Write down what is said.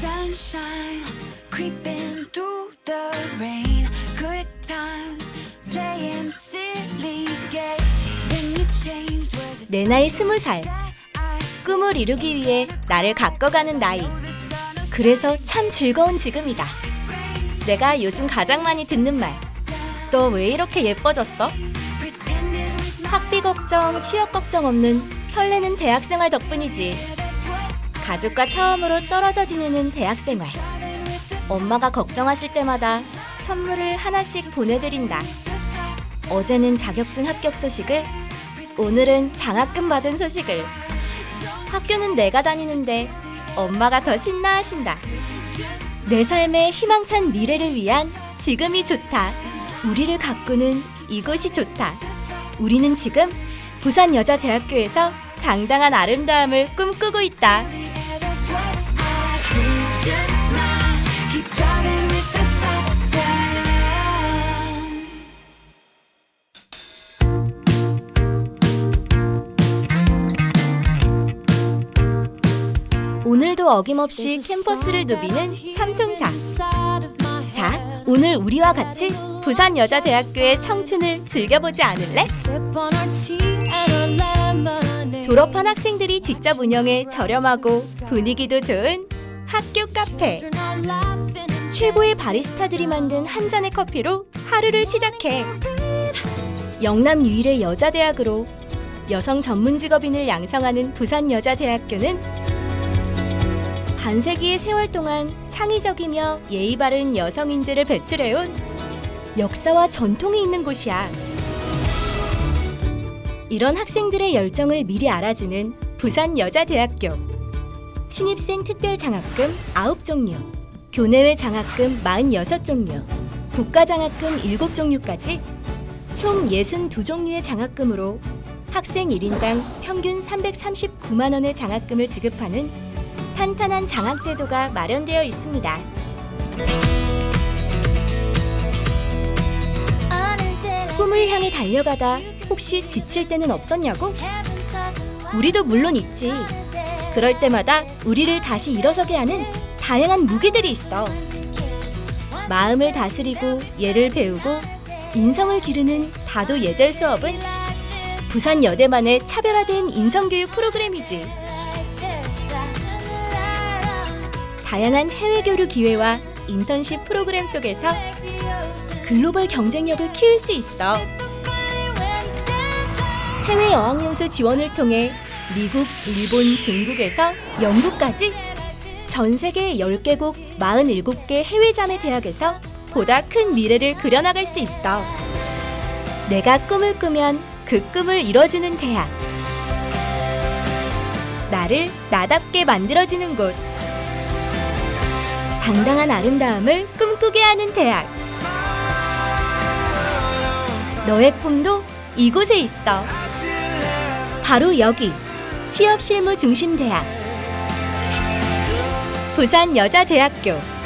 Sunshine creeping through the rain. Good times playing silly games. Then you changed. Was it 내 나이 스무 살. 꿈을 이루기 위해 나를 가꿔가는 나이. 그래서 참 즐거운 지금이다. 내가 요즘 가장 많이 듣는 말. 너 왜 이렇게 예뻐졌어? pretended with my 학비 걱정, 취업 걱정 없는 설레는 대학생활 덕분이지. 가족과 처음으로 떨어져 지내는 대학생활. 엄마가 걱정하실 때마다 선물을 하나씩 보내드린다. 어제는 자격증 합격 소식을, 오늘은 장학금 받은 소식을. 학교는 내가 다니는데 엄마가 더 신나 하신다. 내 삶의 희망찬 미래를 위한 지금이 좋다. 우리를 가꾸는 이곳이 좋다. 우리는 지금 부산여자대학교에서 당당한 아름다움을 꿈꾸고 있다. 오늘도 어김없이 캠퍼스를 누비는 삼총사. 자, 오늘 우리와 같이 부산 여자대학교의 청춘을 즐겨보지 않을래? 졸업한 학생들이 직접 운영해 저렴하고 분위기도 좋은 학교 카페. 최고의 바리스타들이 만든 한 잔의 커피로 하루를 시작해. 영남 유일의 여자 대학으로 여성 전문 직업인을 양성하는 부산 여자대학교는 반세기의 세월 동안 창의적이며 예의 바른 여성 인재를 배출해온 역사와 전통이 있는 곳이야. 이런 학생들의 열정을 미리 알아주는 부산 여자대학교. 신입생 특별 장학금 9종류, 교내외 장학금 46종류, 국가 장학금 7종류까지 총 62종류의 장학금으로 학생 1인당 평균 339만 원의 장학금을 지급하는 탄탄한 장학 제도가 마련되어 있습니다. 꿈을 향해 달려가다 혹시 지칠 때는 없었냐고? 우리도 물론 있지. 그럴 때마다 우리를 다시 일어서게 하는 다양한 무기들이 있어. 마음을 다스리고 예를 배우고 인성을 기르는 다도 예절 수업은 부산 여대만의 차별화된 인성교육 프로그램이지. 다양한 해외 교류 기회와 인턴십 프로그램 속에서 글로벌 경쟁력을 키울 수 있어. 해외 어학연수 지원을 통해 미국, 일본, 중국에서 영국까지 전 세계 10개국 47개 해외 자매 대학에서 보다 큰 미래를 그려나갈 수 있어. 내가 꿈을 꾸면 그 꿈을 이뤄주는 대학. 나를 나답게 만들어주는 곳. 당당한 아름다움을 꿈꾸게 하는 대학. 너의 꿈도 이곳에 있어. 바로 여기 취업 실무 중심 대학. 부산 여자대학교